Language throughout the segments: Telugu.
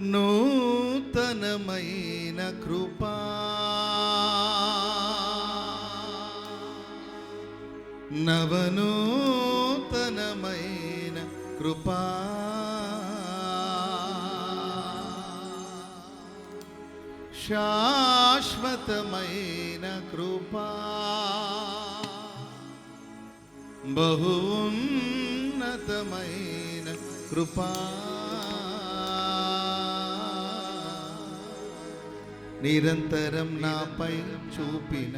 నూతనమైన కృపా. నవనూతనమైన కృపా. శాశ్వతమైన కృపా. బహున్నతమైన కృపా. నిరంతరం నాపై చూపిన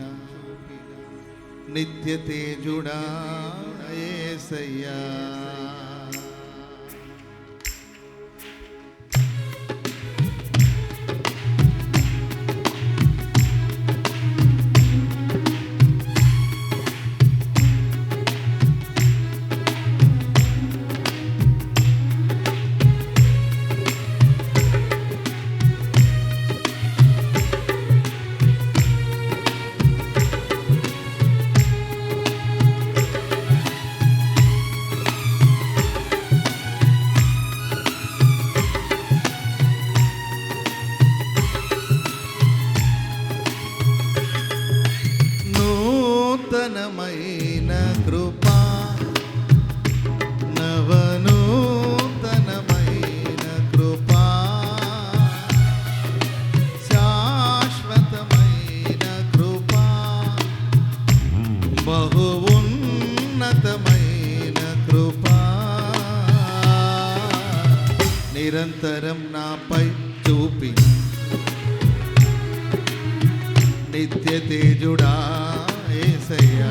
నిత్య తేజుడా ఏసయ్యా. నిరంతరం నాపై చూపి నిత్య తేజుడా ఏసయ్యా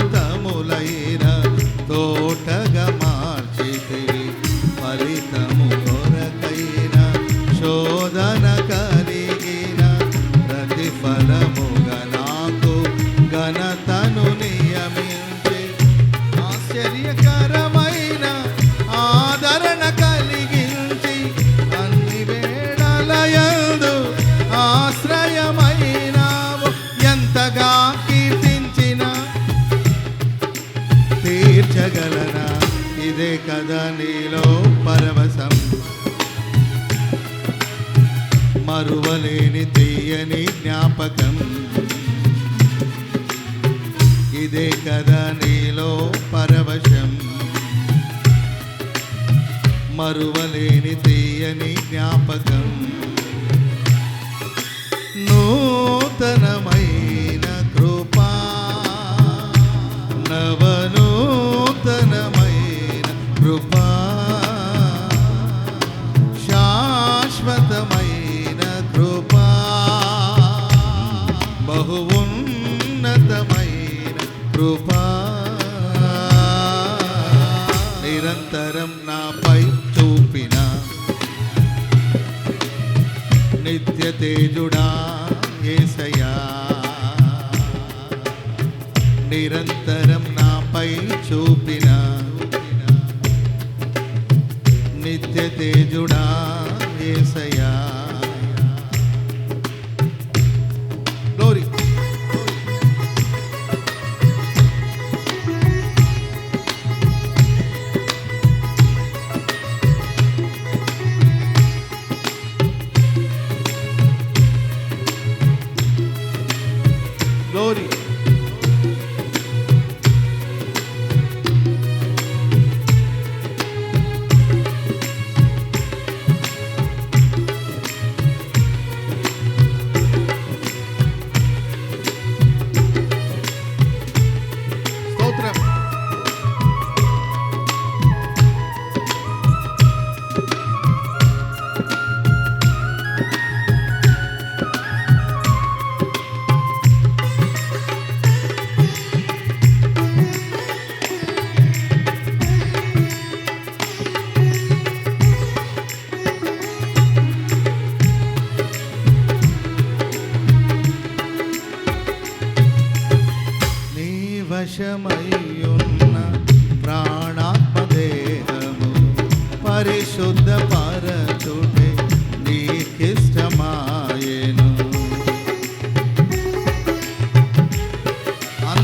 మరువలేని తీయని జ్ఞాపకం. నాపై చూపిన నిత్య తేజుడా ఏసయా నిరంతరం నాపై చూపిన నిత్య తేజుడా ఏసయా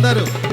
అందరూ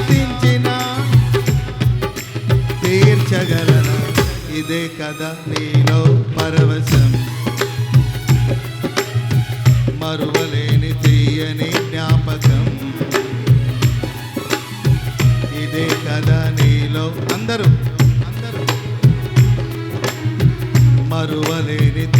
గుర్తించిన. తీర్చగలన? ఇదే కదా నీలో పరవశం. మరువలేని తీయని జ్ఞాపకం. ఇదే కదా నీలో అందరూ అందరూ. మరువలేని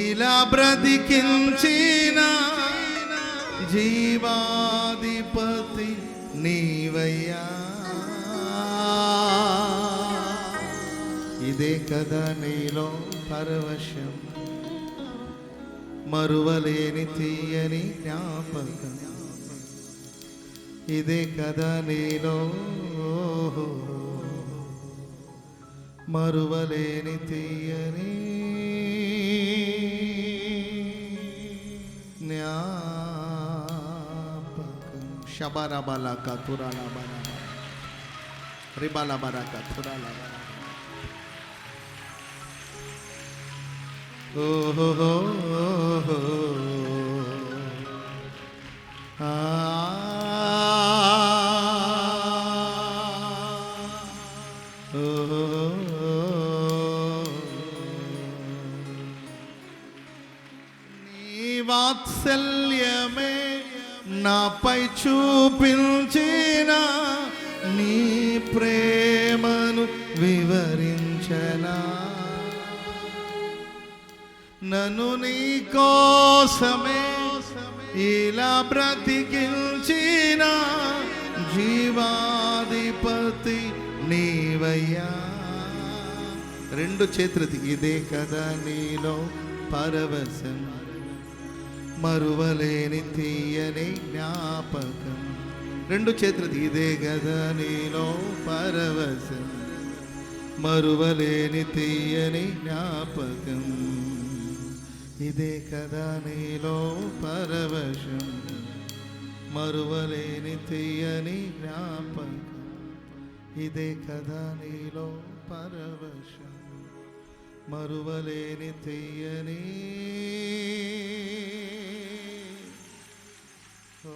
ఇలా బ్రతికించిన జీవాధిపతి నీవయ్యా ఇదే కదా నీలో పరవశం మరువలేని తీయని జ్ఞాపకం ఇదే కదా నీలో మరువలేని తీయని శబరబల కతురాల బల రిబల బర కతురాల బల ఓహో ఆ నాపై చూపించిన నీ ప్రేమను వివరించనా? నన్ను నీ కోసమే ఇలా బ్రతికించిన జీవాధిపతి నీవయ్యా. రెండు చేతులది ఇదే కదా నీలో పరవశం. మరువలేని తీయని జ్ఞాపకం. రెండు చేతులది ఇదే కదా నీలో పరవశం. మరువలేని తీయని జ్ఞాపకం. ఇదే కదా నీలో పరవశం. మరువలేని తీయని జ్ఞాపకం. ఇదే కదా నీలో పరవశం. మరువలేని తెయ్యని ఓ